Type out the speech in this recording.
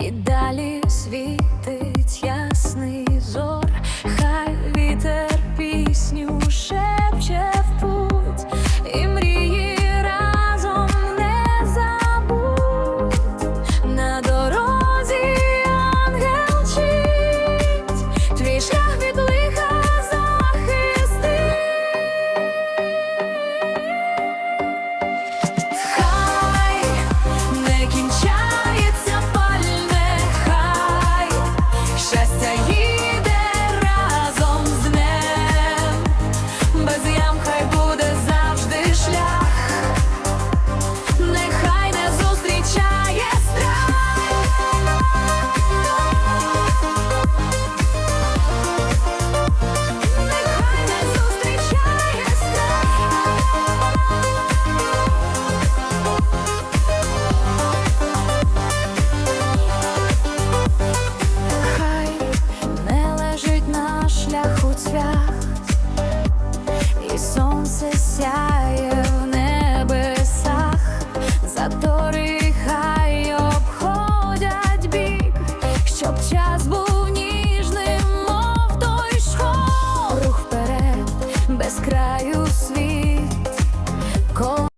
і далі світить ясний зор, хай вітер пісню. і сонце сяє в небесах, затори обходять бік, щоб час був ніжним, мов той шхол рух вперед без краю.